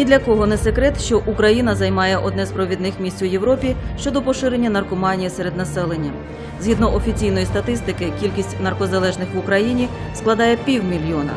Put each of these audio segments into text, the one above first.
Ні для кого не секрет, що Україна займає одне з провідних місць у Європі щодо поширення наркоманії серед населення. Згідно офіційної статистики, кількість наркозалежних в Україні складає півмільйона.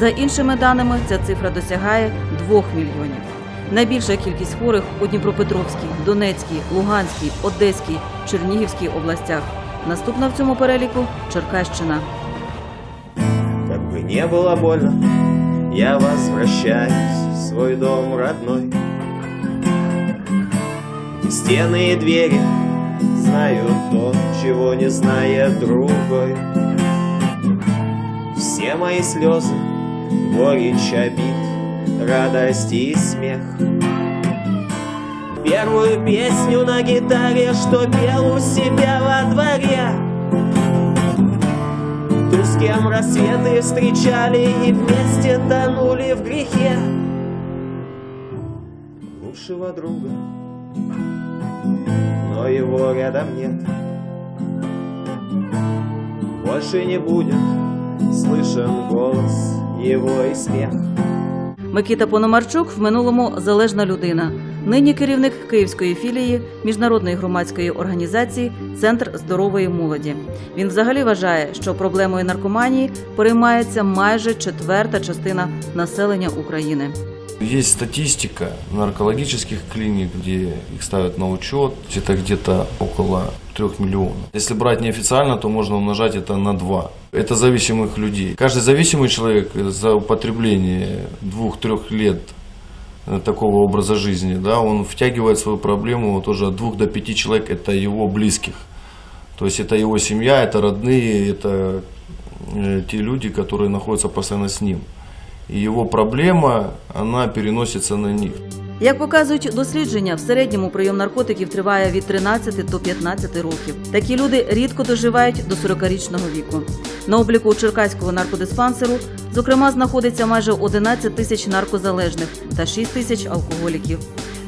За іншими даними, ця цифра досягає двох мільйонів. Найбільша кількість хворих у Дніпропетровській, Донецькій, Луганській, Одеській, Чернігівській областях. Наступна в цьому переліку Черкащина. Как бы не было больно, я возвращаюсь свой дом родной. Где стены и двери знают то, чего не знает другой. Все мои слезы, горечь обид, радость и смех. Первую песню на гитаре, что пел у себя во дворе. Ту, с кем рассветы встречали и вместе тонули в грехе Лучшего друга, но его рядом нет Больше не будет слышен голос его и смех Микита Пономарчук в минулому залежна людина. Нині керівник київської філії міжнародної громадської організації Центр здорової молоді. Він взагалі вважає, що проблемою наркоманії переймається майже четверта частина населення України. Есть статистика наркологических клиник, где их ставят на учет. Это где-то около трех миллионов. Если брать неофициально, то можно умножать это на два. Это зависимых людей. Каждый зависимый человек за употребление двух-трех лет э, такого образа жизни, да, он втягивает свою проблему тоже от двух до пяти человек, это его близких. То есть это его семья, это родные, это э, те люди, которые находятся постоянно с ним. И его проблема, она переносится на них. Як показують дослідження, в середньому прийом наркотиків триває від 13 до 15 років. Такі люди рідко доживають до 40-річного віку. На обліку у Черкаського наркодиспансеру, зокрема, знаходиться майже 11 тисяч наркозалежних та 6 тисяч алкоголіків.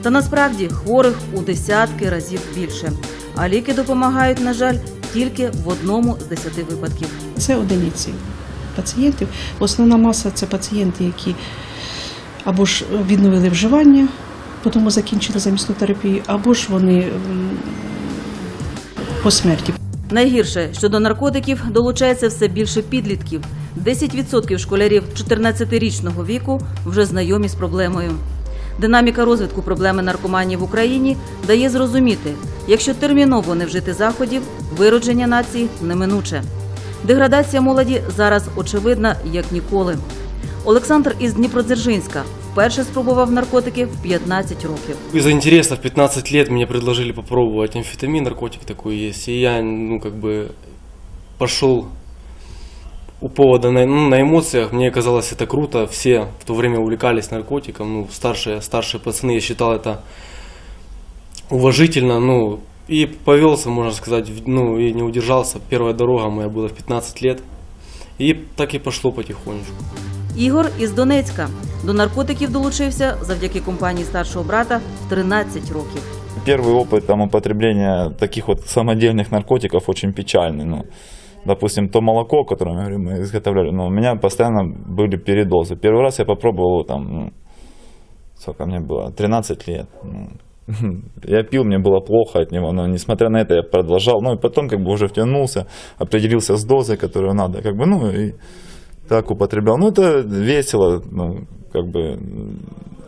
Та насправді хворих у десятки разів більше. А ліки допомагають, на жаль, тільки в одному з десяти випадків. Це одиниці пацієнтів. Основна маса це пацієнти, які або ж відновили вживання, потім закінчили замісну терапію, або ж вони по смерті. Найгірше, що до наркотиків долучається все більше підлітків. 10% школярів 14-річного віку вже знайомі з проблемою. Динаміка розвитку проблеми наркоманії в Україні дає зрозуміти, якщо терміново не вжити заходів, виродження нації неминуче. Деградація молоді зараз очевидна як ніколи. Олександр із Дніпродзержинська вперше спробував наркотики в 15 років. Из-за интереса в 15 лет мне предложили попробовать амфетамин, наркотик такой есть. И я, ну, как бы пошел у повода на, ну, на эмоциях. Мне казалось это круто. Все в то время увлекались наркотиком. Ну, старшие, старшие пацаны, я считал это уважительно. Ну, и повелся, можно сказать, в- ну, и не удержался. Первая дорога моя была в 15 лет. И так и пошло потихонечку. Ігор із Донецька до наркотиків долучився завдяки компанії старшого брата в 13 років. Первый опыт там, употребления таких вот самодельных наркотиков очень печальный. Ну, допустим, то молоко, которое я говорю, мы изготовляли, ну, у меня постоянно были передозы. Первый раз я попробовал его там, ну, сколько мне было, 13 лет. Ну, я пил, мне было плохо от него, но несмотря на это я продолжал. Ну и потом как бы уже втянулся, определился с дозой, которую надо, как бы, ну и так употреблял. Ну это весело, ну, как бы м,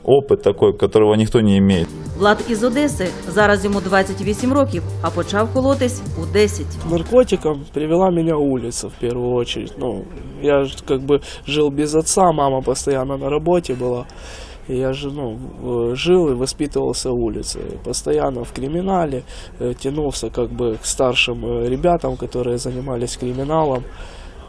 опыт такой, которого никто не имеет. Влад із Одеси зараз йому 28 років, а почав колотись у 10. наркотикам привела меня улица в первую очередь. Ну, я ж как бы жил без отца, мама постоянно на работе была. И я же, ну, в- жил и воспитывался улицей. Постоянно в криминале, э, тянулся как бы к старшим э, ребятам, которые занимались криминалом.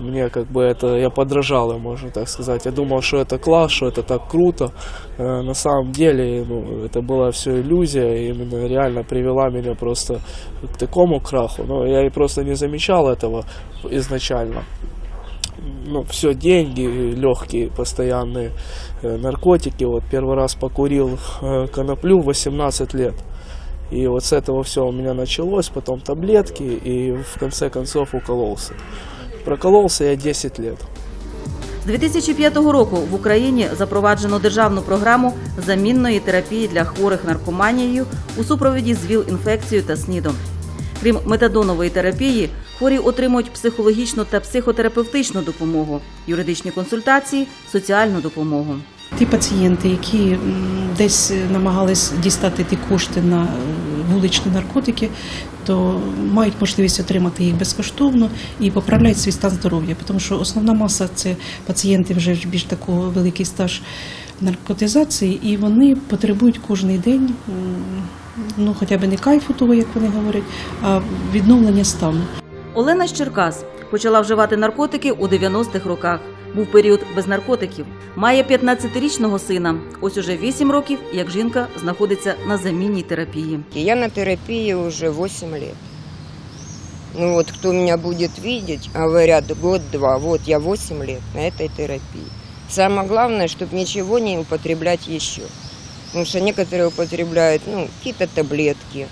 Мне как бы это, я подражал им, можно так сказать. Я думал, что это класс, что это так круто. Э, На самом деле, ну, это была все иллюзия, и именно реально привела меня просто к такому краху. Но я и просто не замечал этого изначально. Ну, все деньги легкие, постоянные э, наркотики. Вот первый раз покурил э, коноплю в 18 лет. И вот с этого все у меня началось, потом таблетки, и в конце концов укололся. Прокололся я 10 лет. З 2005 року в Україні запроваджено державну програму замінної терапії для хворих наркоманією у супроводі з ВІЛ-інфекцією та СНІДом. Крім метадонової терапії, хворі отримують психологічну та психотерапевтичну допомогу, юридичні консультації, соціальну допомогу. Ті пацієнти, які десь намагались дістати ті кошти на е, вуличні наркотики, то мають можливість отримати їх безкоштовно і поправляють свій стан здоров'я. Тому що основна маса це пацієнти вже більш такого великий стаж наркотизації, і вони потребують кожен день, ну хоча б не кайфу того, як вони говорять, а відновлення стану. Олена з Черкас почала вживати наркотики у 90-х роках. Був період без наркотиків. Має 15-річного сина. Ось уже 8 років, як жінка знаходиться на замінній терапії. Я на терапии уже 8 лет. Ну вот, кто меня будет видеть, говорят, год-два, вот я 8 лет на этой терапии. Самое главное, чтобы ничего не употреблять еще. Потому что некоторые употребляют, ну, какие-то таблетки,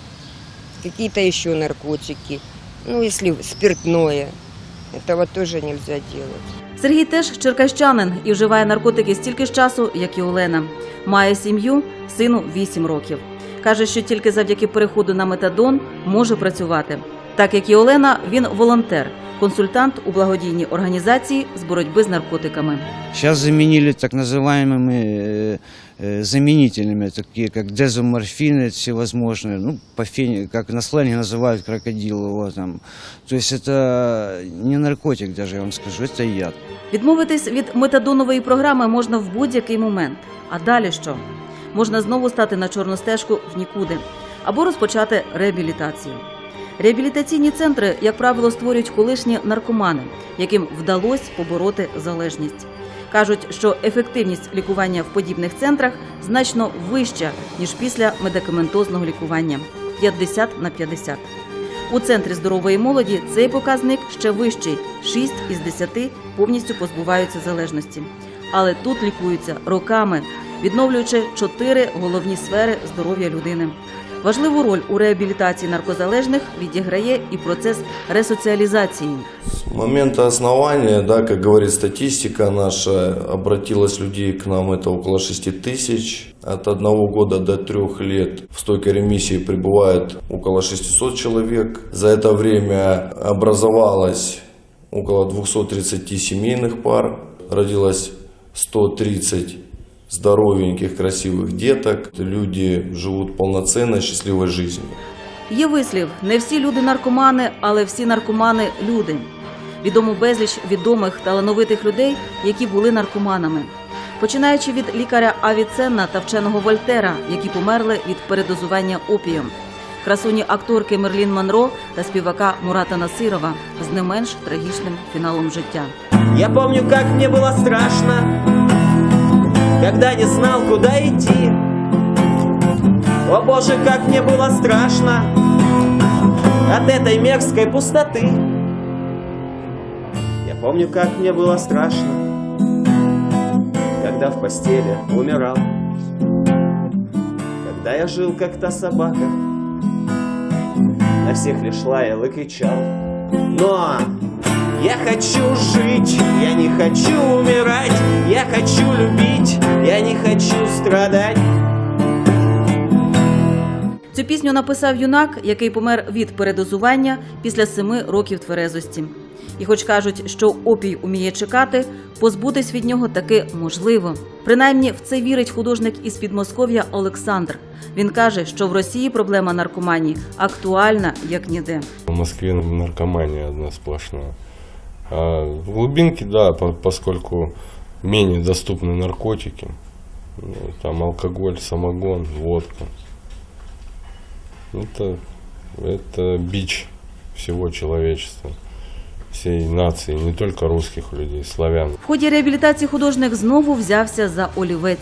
какие-то еще наркотики, ну, если спиртное. Этого тоже нельзя делать. Сергій теж черкащанин і вживає наркотики стільки ж часу, як і Олена. Має сім'ю, сину 8 років. Каже, що тільки завдяки переходу на метадон може працювати. Так як і Олена, він волонтер, консультант у благодійній організації з боротьби з наркотиками. Сейчас заменили так называемыми э, э, заменителями, такие как дезоморфины всевозможные, ну, по фени- как на сленге называют крокодил его там. То есть это не наркотик даже, я вам скажу, это яд. Відмовитись від метадонової програми можна в будь-який момент. А далі що? Можна знову стати на чорну стежку в нікуди або розпочати реабілітацію. Реабілітаційні центри, як правило, створюють колишні наркомани, яким вдалося побороти залежність. Кажуть, що ефективність лікування в подібних центрах значно вища ніж після медикаментозного лікування 50 на 50. У центрі здорової молоді цей показник ще вищий 6 із 10 повністю позбуваються залежності. Але тут лікуються роками, відновлюючи чотири головні сфери здоров'я людини. Важливу роль у реабілітації наркозалежних відіграє і процес ресоціалізації. С момента основания, да, как говорит статистика наша, обратилось людей к нам это около 6 тысяч. От одного года до трех лет в стойкой ремиссии пребывает около 600 человек. За это время образовалось около 230 семейных пар, родилось 130 здоровеньких, красивых деток. Люди живут полноценной, счастливой жизнью. Є вислів: не всі люди наркомани, але всі наркомани люди. Відомо безліч відомих талановитих людей, які були наркоманами. Починаючи від лікаря Авіценна та вченого Вольтера, які померли від передозування опієм, красуні акторки Мерлін Монро та співака Мурата Насирова з не менш трагічним фіналом життя. Я помню, как мне было страшно, когда не знал, куда идти. О боже, как мне было страшно от этой мерзкой пустоты. Я помню, как мне было страшно, когда в постели умирал, когда я жил как та собака, на всех лишь лаял и кричал. Но я хочу жить, я не хочу умирать, я хочу любить, я не хочу страдать. Цю пісню написав юнак, який помер від передозування після семи років тверезості. І, хоч кажуть, що опій уміє чекати, позбутись від нього таки можливо. Принаймні в це вірить художник із Підмосков'я Олександр. Він каже, що в Росії проблема наркоманії актуальна як ніде. В Москве наркомания одна сплошная. А в глубинке, да, по- поскольку менее доступны наркотики, ну, там алкоголь, самогон, водка. Это, это бич всего человечества, всей нации, не только русских людей, славян. В ході реабілітації художник знову взявся за олівець.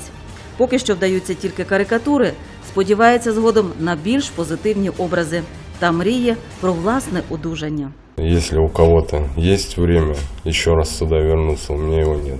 Поки що вдаються тільки карикатури, сподівається згодом на більш позитивні образи Та мріє про власне одужання. Если у кого-то есть время еще раз сюда вернуться, у меня его нет.